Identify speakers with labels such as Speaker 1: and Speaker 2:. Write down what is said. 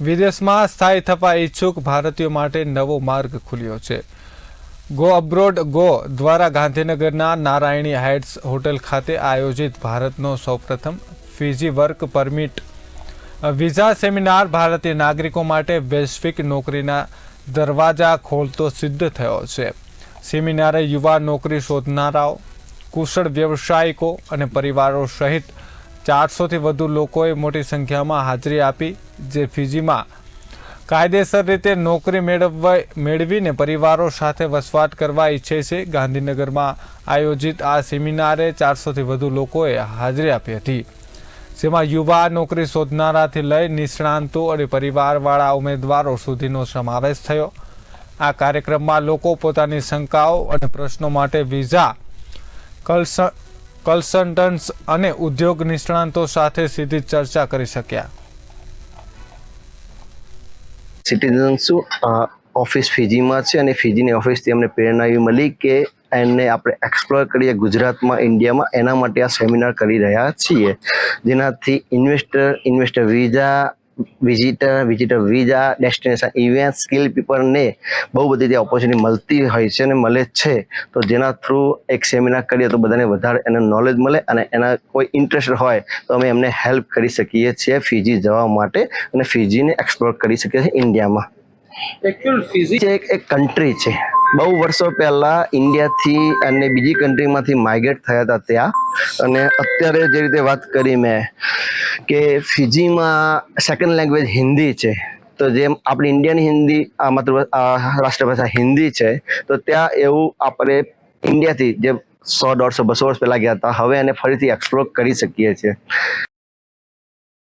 Speaker 1: વિદેશમાં સ્થાયી થવા ઈચ્છુક ભારતીયો માટે નવો માર્ગ ખુલ્યો છે. ગો અબ્રોડ ગો દ્વારા ગાંધીનગરના નારાયણી હાઇટ્સ હોટેલ ખાતે આયોજિત ભારતનો સૌપ્રથમ Fiji work permit visa seminar ભારતીય નાગરિકો માટે વૈશ્વિક નોકરીના દરવાજા ખોલતો સિદ્ધ થયો છે. સેમિનારે યુવા નોકરી શોધનારાઓ, કુશળ વ્યવસાયિકો અને પરિવારો સહિત ચારસોથી વધુ લોકોએ મોટી સંખ્યામાં હાજરી આપી જે ફિજીમાં કાયદેસર રીતે નોકરી મેળવવા, મેળવીને પરિવારો સાથે વસવાટ કરવા ઈચ્છે છે. ગાંધીનગરમાં આયોજિત આ સેમિનારે ચારસોથી વધુ લોકોએ હાજરી આપી હતી. જેમાં યુવા નોકરી શોધનારાથી લઈ નિષ્ણાંતો અને પરિવારવાળા ઉમેદવારો સુધીનો સમાવેશ થયો. આ કાર્યક્રમમાં લોકો પોતાની શંકાઓ અને પ્રશ્નો માટે વિઝા કન્સલ્ટન્ટ્સ અને ઉદ્યોગ નિષ્ણાંતો સાથે સીધી ચર્ચા કરી શક્યા.
Speaker 2: સિટીઝન્સુ ઓફિસ ફિજીમાં છે અને ફિજીની ઓફિસથી અમને પ્રેરણા એવી મળી કે એને આપણે એક્સપ્લોર કરીએ ગુજરાતમાં, ઇન્ડિયામાં. એના માટે આ સેમિનાર કરી રહ્યા છીએ. જેનાથી investor investor visa visitor visitor visa destination event skill પીપલને બહુ બધી ત્યાં ઓપોર્ચ્યુનિટી મળતી હોય છે અને મળે જ છે. તો જેના થ્રુ એક સેમિનાર કરીએ તો બધાને વધારે એને નોલેજ મળે અને એના કોઈ ઇન્ટરેસ્ટ હોય તો અમે એમને હેલ્પ કરી શકીએ છીએ ફીજી જવા માટે અને ફીજીને એક્સપ્લોર કરી શકીએ છીએ ઇન્ડિયામાં
Speaker 3: એકચ્યુઅલ ફિઝિક્સ
Speaker 2: એક એક કન્ટ્રી છે. બહુ વર્ષો પહેલા ઇન્ડિયાથી અને બીજી કન્ટ્રીમાંથી માઇગ્રેટ થયા હતા ત્યાં. અને અત્યારે જે રીતે વાત કરી મેં કે ફિજીમાં સેકન્ડ લેંગ્વેજ હિન્દી છે. તો જેમ આપણી ઇન્ડિયન હિન્દી, આ માતૃ રાષ્ટ્રભાષા હિન્દી છે, તો ત્યાં એવું આપણે ઇન્ડિયાથી જે સો, દોઢસો, બસો વર્ષ પહેલાં ગયા હતા, હવે એને ફરીથી એક્સપ્લોર કરી શકીએ છીએ.